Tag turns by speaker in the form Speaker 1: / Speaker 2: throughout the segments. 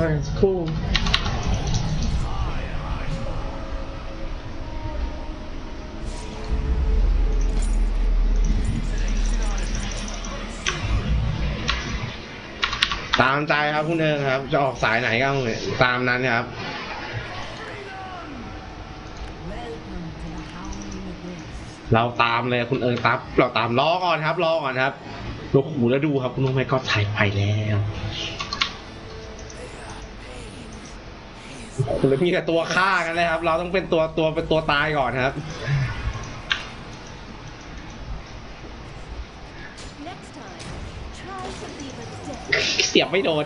Speaker 1: ใช่สักครู่ตามใจครับคุณเอิงครับ จะออกสายไหนก็เอาตามนั้นครับ เราตามเลยคุณเอิงตับ เราตามรอก่อนครับรอก่อนครับโอ้โหแล้วดูครับ คุณนุ้งไม่ก็ถ่ายไปแล้ว หแล้วมีแต่ตัวฆ่ากันเลยครับ เราต้องเป็นตัวตัวเป็นตัวตายก่อนครับ
Speaker 2: Next time, try to leave a different
Speaker 1: เสียบไม่โดน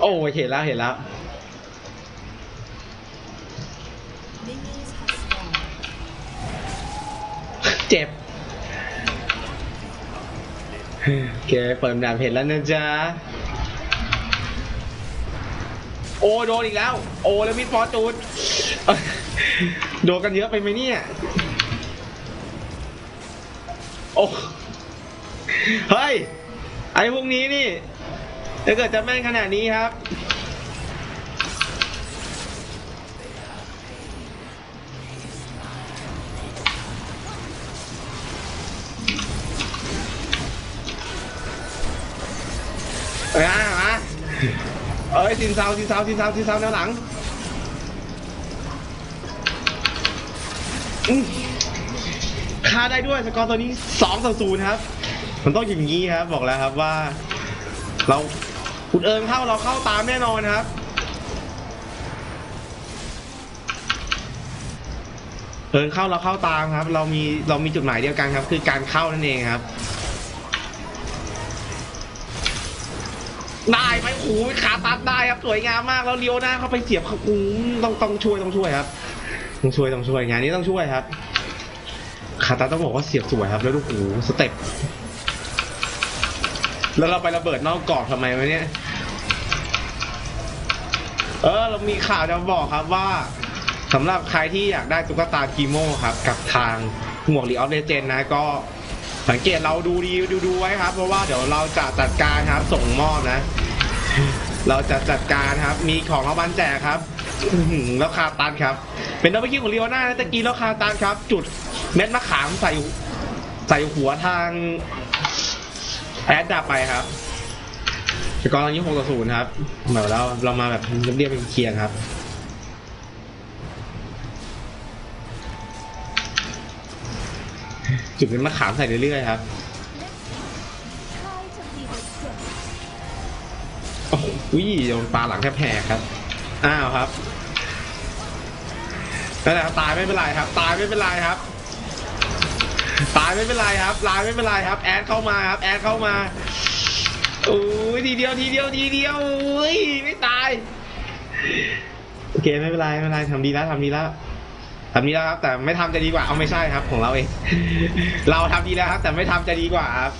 Speaker 1: โอ้ยเห็นแล้วเห็นแล้ว
Speaker 2: minions have spawned.
Speaker 1: เจ็บโอเคเปิดดาบเห็นแล้วนะจ๊ะ โอ้โดนอีกแล้ว โอ้แล้วมิดฟอร์จูนโดนกันเยอะไปไหมเนี่ย โอ้ เฮ้ย ไอ้พวกนี้นี่ถ้าเกิดจะแม่นขนาดนี้ครับ เอ้ยซินซาวซินซาวซินซาวซินซาวแนวหลังอืมฆ่าได้ด้วยสกอร์ตัวนี้สองต่อศูนย์ครับ มันต้องอย่างนี้ครับ บอกแล้วครับว่า เราคุณเอิงเข้าเราเข้าตามแน่นอนครับเอิงเข้าเราเข้าตามครับ เรามีเรามีจุดหมายเดียวกันครับ คือการเข้านั่นเองครับ ได้ไหมโอ้โหขาตัดได้ครับสวยงามมากแล้วเลี้ยวหน้าเข้าไปเสียบเขาอู้ต้องต้องช่วยต้องช่วยครับต้องช่วยต้องช่วยงานนี้ต้องช่วยครับขาตัดต้องบอกว่าเสียบสวยครับ แล้วดูโอ้โหสเต็ปแล้วเราไประเบิดนอกกรอบทำไมวะเนี่ยเออเรามีข่าวจะบอกครับว่าสำหรับใครที่อยากได้ตุ๊กตากีโมครับ กับทางหมวกลีออฟเลเจนนะก็ สังเกตเราดูดีดูดูไว้ครับ เพราะว่าเดี๋ยวเราจะจัดการครับ ส่งมอบนะ เราจะจัดการครับ มีของรางวัลแจกครับแล้วคาตันครับ เป็นดับเบิลคิวของลีโอน่าตะกี้แล้วคาตันครับ จุดเม็ดมะขามใส่ใส่หัวทางแอดดับไปครับสกอร์ตอนนี้หกต่อศูนย์ครับเหมือนเราเรามาแบบเรียบๆเคียงครับ จุดเป็นมะขามใส่เรื่อยๆครับโอ้โหโดนปลาหลังแทบแหกครับ อ้าวครับนั่นแหละตายไม่เป็นไรครับ ตายไม่เป็นไรครับ ตายไม่เป็นไรครับลายไม่เป็นไรครับ แอดเข้ามาครับ แอดเข้ามาโอ้ยทีเดียวทีเดียวทีเดียวอุ้ยไม่ตาย โอเคไม่เป็นไรไม่เป็นไรทำดีแล้วทำดีแล้ว ทำดีแล้วครับ แต่ไม่ทำจะดีกว่าเอาไม่ใช่ครับ ของเราเอง เราทำดีแล้วครับ แต่ไม่ทำจะดีกว่าครับ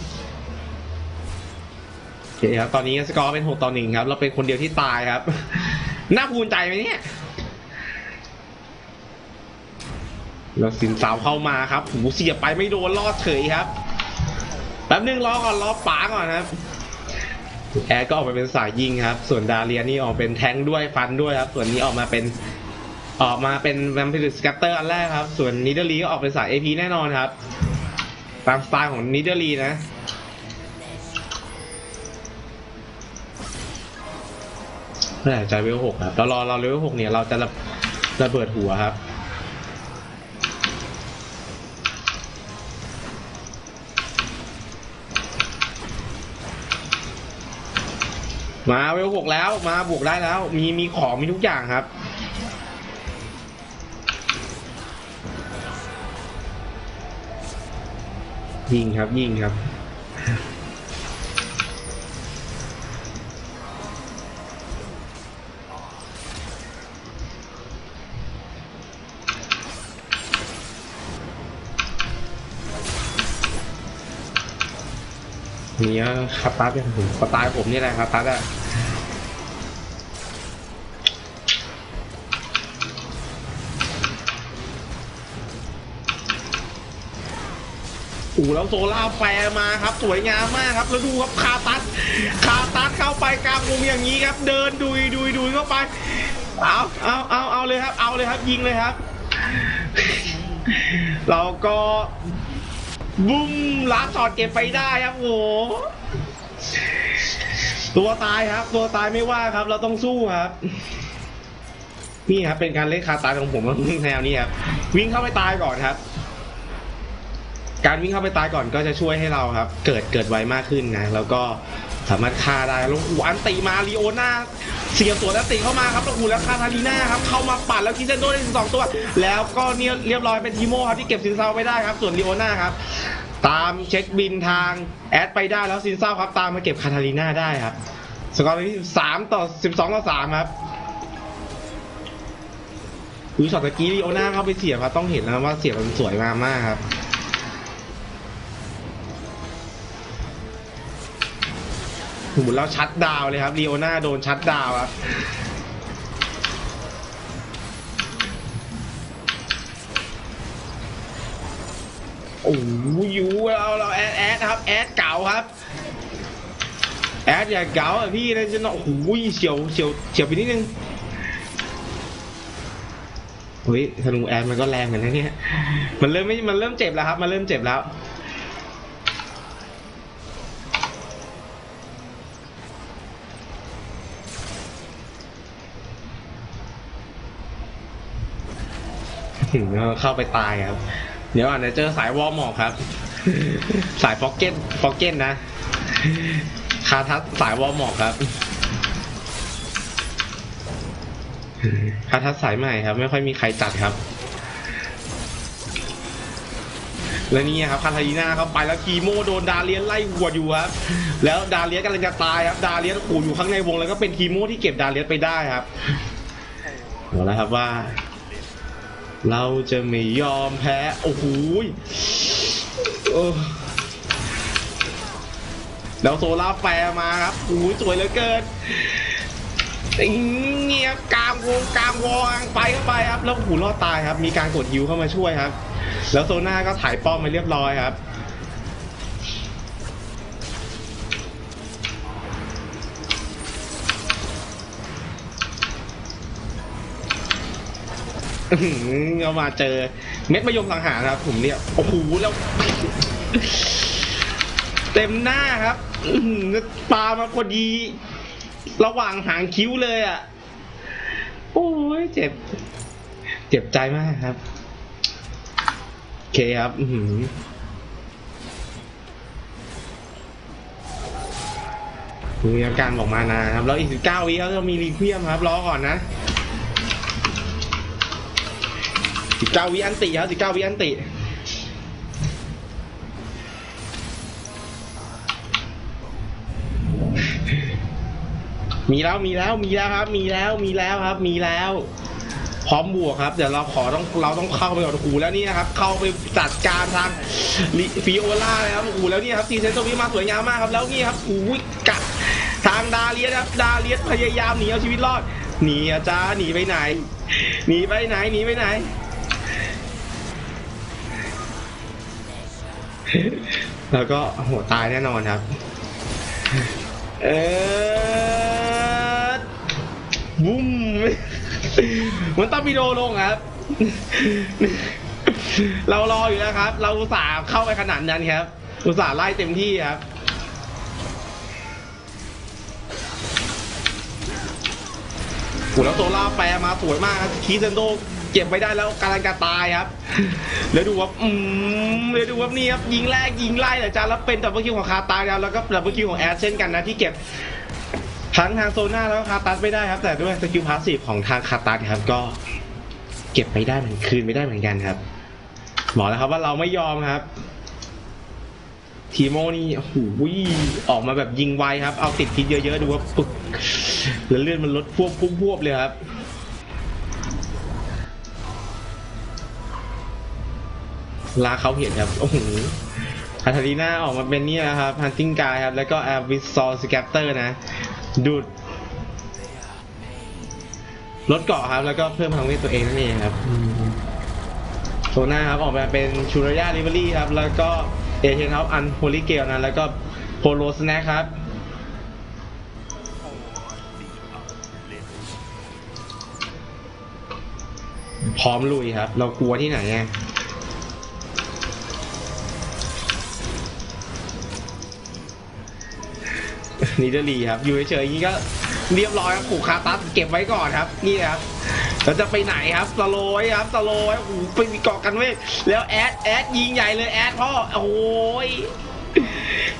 Speaker 1: โอเคครับตอนนี้สกอร์เป็นหกต่อหนึ่งครับ เราเป็นคนเดียวที่ตายครับ น่าภูมิใจไหมเนี่ยแล้วสินสาวเข้ามาครับหูเสียบไปไม่โดนรอดเฉยครับแป๊บนึงรอก่อนรอป๋าก่อนครับแอร์ก็ออกมาเป็นสายยิงครับ ส่วนดาเรียนี่ออกเป็นแทงด้วยฟันด้วยครับ ส่วนนี้ออกมาเป็น ออกมาเป็นแวมพิริสกัตเตอร์อันแรกครับ ส่วนนิดเดอรีก็ออกเป็นสาย AP แน่นอนครับ ตามสไตล์ของนิดเดอรีนะ เมื่อไหร่จะเลเวลหกครับเรารอเราเลเวลหกเนี่ยเราจะระระเบิดหัวครับมาเวลหกแล้วมาบวกได้แล้ว มีมีของมีทุกอย่างครับ ยิงครับยิงครับ นี่คาตัสเนี่ยผมสไตล์ผมนี่แหละคาตัสอะ อู้แล้วโซล่าแฟร์มาครับ สวยงามมากครับ แล้วดูครับคาตัสคาตัดเข้าไปกลางวงอย่างนี้ครับ เดินดุยดุยดุยเข้าไป เอาเอาเอาเอาเลยครับ เอาเลยครับ ยิงเลยครับ เราก็บุ้มลาช็อตเก็บไปได้ครับโหตัวตายครับ ตัวตายไม่ว่าครับ เราต้องสู้ครับนี่ครับเป็นการเล่นคาตาของผมแนวนี้ครับวิ่งเข้าไปตายก่อนครับ การวิ่งเข้าไปตายก่อนก็จะช่วยให้เราครับ เกิดเกิดไวมากขึ้นนะ แล้วก็สามารถฆ่าได้แล้วหูอันตีมาลีโอนาเสียบตัวแล้วตีเข้ามาครับแล้วหูแล้วคาทาลีน่าครับเข้ามาปัดแล้วคิเซนโดได้สองตัว แล้วก็เนี่ยเรียบร้อยเป็นทีโมครับที่เก็บซินเซาไปได้ครับ ส่วนลีโอนาครับตามเช็คบินทางแอดไปได้แล้วซินเซาครับตามมาเก็บคาทาลีน่าได้ครับสกอร์ที่สามต่อสิบสองต่อสามครับดูช็อตตะกี้ลีโอนาเข้าไปเสียบครับต้องเห็นนะว่าเสียบมันสวยมากมากครับ หมุนแล้วชัดดาวเลยครับลีโอนาโดนชัดดาวครับโอ้ยยูเราเราแอดแอดครับแอดเก่าครับ แอดอย่าเก่าอะพี่นะจะเนาะโอ้โหเฉียวเฉียวเฉียวไปนิดนึงเฮ้ยธนูแอดมันก็แรงเหมือนกันเนี่ยมันเริ่มไม่มันเริ่มเจ็บแล้วครับ มันเริ่มเจ็บแล้ว ถึงแล้วเข้าไปตายครับ เดี๋ยวอะเดี๋ยวเจอสายวอลหมอกครับ สายฟอกเก็ตฟอกเก็ตนะ คาทัสสายวอลหมอกครับคาทัสสายใหม่ครับ ไม่ค่อยมีใครจัดครับ และนี่ครับคาทาลีนาเข้าไปแล้วคีโมโดนดาเลียนไล่หัวดอยู่ครับ แล้วดาเลียนกำลังจะตายครับ ดาเลียนขู่อยู่ข้างในวงแล้วก็เป็นคีโมที่เก็บดาเลียนไปได้ครับเอาละครับว่า เราจะไม่ยอมแพ้ โอ้โหแล้วโซล่าแฟร์มาครับโอ้ยสวยเหลือเกินเงียบกลางวงกลางวงไปเข้าไปครับ แล้วหูรอดตายครับ มีการกดฮิวเข้ามาช่วยครับ แล้วโซน่าก็ถ่ายป้อมมาเรียบร้อยครับ อื้อหือเอามาเจอ เม็ดมะยมสังหารครับ ผมเนี่ยโอ้โหแล้ว เต็มหน้าครับอื้อหือปลามาพอดี ระหว่างหางคิ้วเลยอะ โอ้ยเจ็บ เจ็บใจมากครับโอเคครับ อือหือมีอาการบอกมานาครับ แล้วอีกสิบเก้าวิเขาจะมีรีควียมครับ รอก่อนนะ สิบเก้าวิอันติครับสิบเก้าวิอันติมีแล้วมีแล้วมีแล้วครับ มีแล้วมีแล้วครับ มีแล้ว พร้อมบวกครับ เดี๋ยวเราขอต้องเราต้องเข้าไปก่อนโอ้โหแล้วนี่นะครับ เข้าไปจัดการทางลิฟิโอล่าเลยครับโอ้โหแล้วนี่ครับซีเซนตรงนี้มาสวยงามมากครับ แล้วนี่ครับโอ้ยกัดทางดาเลียสครับดาเลียสพยายามหนีเอาชีวิตรอดหนีอาจ้าหนีไปไหนหนีไปไหนหนีไปไหน แล้วก็โหตายแน่นอนครับ เออบุ้มมันต้องมีโดลงครับ เรารออยู่แล้วครับ เราอุตส่าห์เข้าไปขนาดนั้นครับ อุตส่าห์ไล่เต็มที่ครับโหแล้วโซล่าแปรมาสวยมากครับคีเซนโด เก็บไว้ได้แล้วกำลังจะตายครับ แล้วดูว่าอืมแล้วดูว่านี่ครับยิงแรกยิงไล่แต่จานแล้วเป็นดับเบิลคิวของคาตาครับแล้วก็ดับเบิลคิวของแอดเช่นกันนะที่เก็บทั้งทางโซน่าแล้วคาตัสไม่ได้ครับ แต่ด้วยสกิลพาสซีฟของทางคาตัสครับก็เก็บไม่ได้เหมือนคืนไม่ได้เหมือนกันครับบอกแล้วครับว่าเราไม่ยอมครับ ทีโมนี่โอ้โหออกมาแบบยิงไวครับ เอาติดพิษเยอะๆดูว่าปึ๊กแล้วเลื่อนมันลดพวบพุ่มพวบเลยครับ ลาเขาเห็นครับ โอ้โหอาทารีน่าออกมาเป็นนี่นะครับฮันติงกายครับ แล้วก็แอร์วิสซอลสแกปเตอร์นะ ดูดลดเกาะครับ แล้วก็เพิ่มพลังเวทตัวเองนั่นเองครับโซน่าครับ ออกมาเป็นชูรายาลิเวอรี่ครับ แล้วก็เอเทนครับอันโฮลิเกลนะ แล้วก็โพโลสแนคครับพร้อมลุยครับ เรากลัวที่ไหนไง นิเดอรีครับอยู่เฉยๆอย่างนี้ก็เรียบร้อยครับผูกคาตัสเก็บไว้ก่อนครับนี่ครับเราจะไปไหนครับสโลยครับสโลยโอ้โหไปมีเกาะกันเว้ยแล้วแอดแอดยิงใหญ่เลยแอดพ่อโอ้ย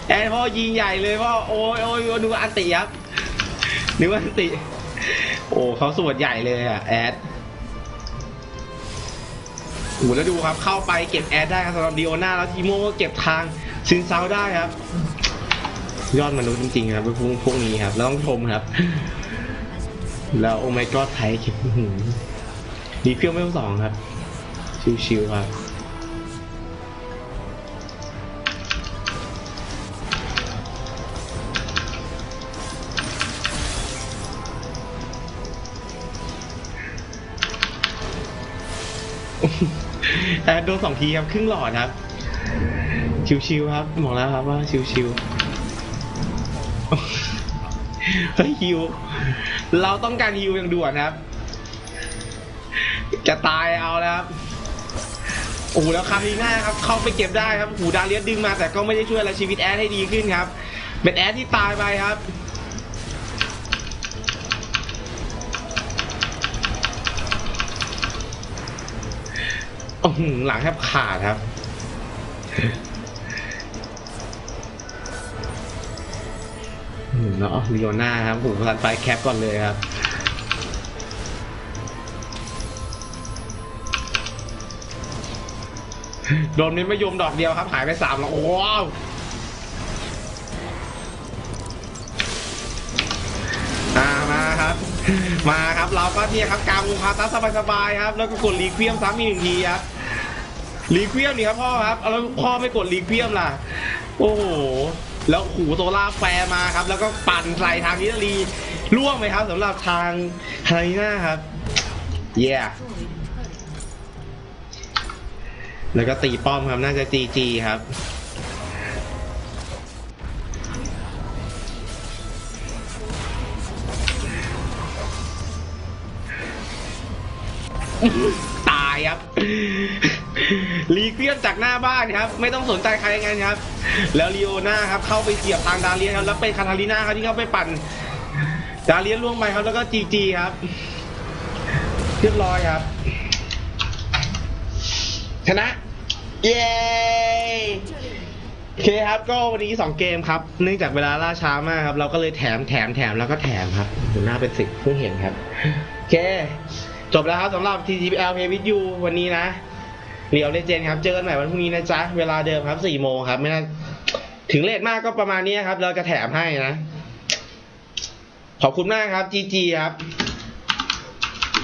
Speaker 1: แอดพ่อยิงใหญ่เลยพ่อโอ้ยโอ้ยนึกว่าอันติครับนึกว่าอันติโอ้เขาสวดใหญ่เลยอะแอดโอ้แล้วดูครับเข้าไปเก็บแอดได้ครับสำหรับดิโอนาแล้วทีโมก็เก็บทางซินเซาได้ครับ ยอดมนุษย์จริงๆครับพวกพวกนี้ครับ แล้วต้องชมครับ แล้วโอ my god ไทยเก็บอื้อหือดีเครื่องไม่ต้องสองครับ ชิวๆครับแต่โดนสองทีครับ ครึ่งหลอดครับ ชิวๆครับบอกแล้วครับว่าชิวๆ เฮ้ยฮิว เราต้องการฮิวอย่างด่วนครับ จะตายเอาแล้วครับ โอ้โหแล้วคารีน่ายครับ เข้าไปเก็บได้ครับหูดาเลียสดึงมาแต่ก็ไม่ได้ช่วยอะไรชีวิตแอดให้ดีขึ้นครับ เป็นแอดที่ตายไปครับโอ้โหหลังแทบขาดครับ อืมแล้วลีโอน่าครับผมพันไฟแคปก่อนเลยครับโดนเม็ดมะยมดอกเดียวครับ หายไปสามแล้วโอ้ว้ามาครับ มาครับเราก็เนี่ยครับกางวงคาตัสสบายๆครับ แล้วก็กดรีเควมซ้ำอีกหนึ่งทีครับรีเควมนี่ครับพ่อครับเอาแล้วพ่อไม่กดรีเควมล่ะ โอ้โห แล้วหูโซล่าแฟร์มาครับ แล้วก็ปั่นใส่ทางนิตาลีล่วงไปครับสำหรับทางฮาริน่าครับเย้แล้วก็ตีป้อมครับ น่าจะจีจีครับตายครับ รีเกวียนจากหน้าบ้านครับไม่ต้องสนใจใครงั้นครับ แล้วลีโอน่าครับเข้าไปเสียบทางดาเลียนครับแล้วเป็นคาทาลีน่าครับที่เข้าไปปั่นดาเลียนล่วงไปครับแล้วก็จีจีครับเรียบร้อยครับ ชนะ เย้โอเคครับก็วันนี้สองเกมครับ เนื่องจากเวลาล่าช้ามากครับ เราก็เลยแถมแถมแถมแล้วก็แถมครับดูหน้าเป็นสิบเพิ่งเห็นครับ โอเค จบแล้วครับสำหรับ TTPL Pay with you วันนี้นะ เรียวเลเจนครับเจอกันใหม่วันพรุ่งนี้นะจ๊ะเวลาเดิมครับ4โมงครับไม่น่าถึงเลทมากก็ประมาณนี้ครับ เราจะแถมให้นะ ขอบคุณมากครับ GG ครับ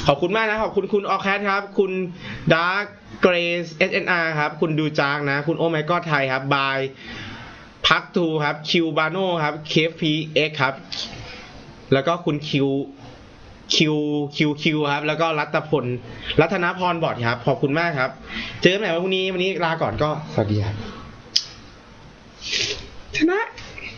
Speaker 1: ขอบคุณมากนะขอบคุณคุณออแคทครับ คุณดาร์กเกรส SNR ครับ คุณดูจางนะ คุณโอไมก็ไทยครับบายพักทูครับคิวบาโนครับเคฟพีเอ็กครับ แล้วก็คุณคิว คิวคิวคิวครับ แล้วก็รัตพลรัตนพรบอดครับ ขอบคุณมากครับ เจอกันใหม่วันพรุ่งนี้วันนี้ลาก่อนก็สวัสดีครับชนะ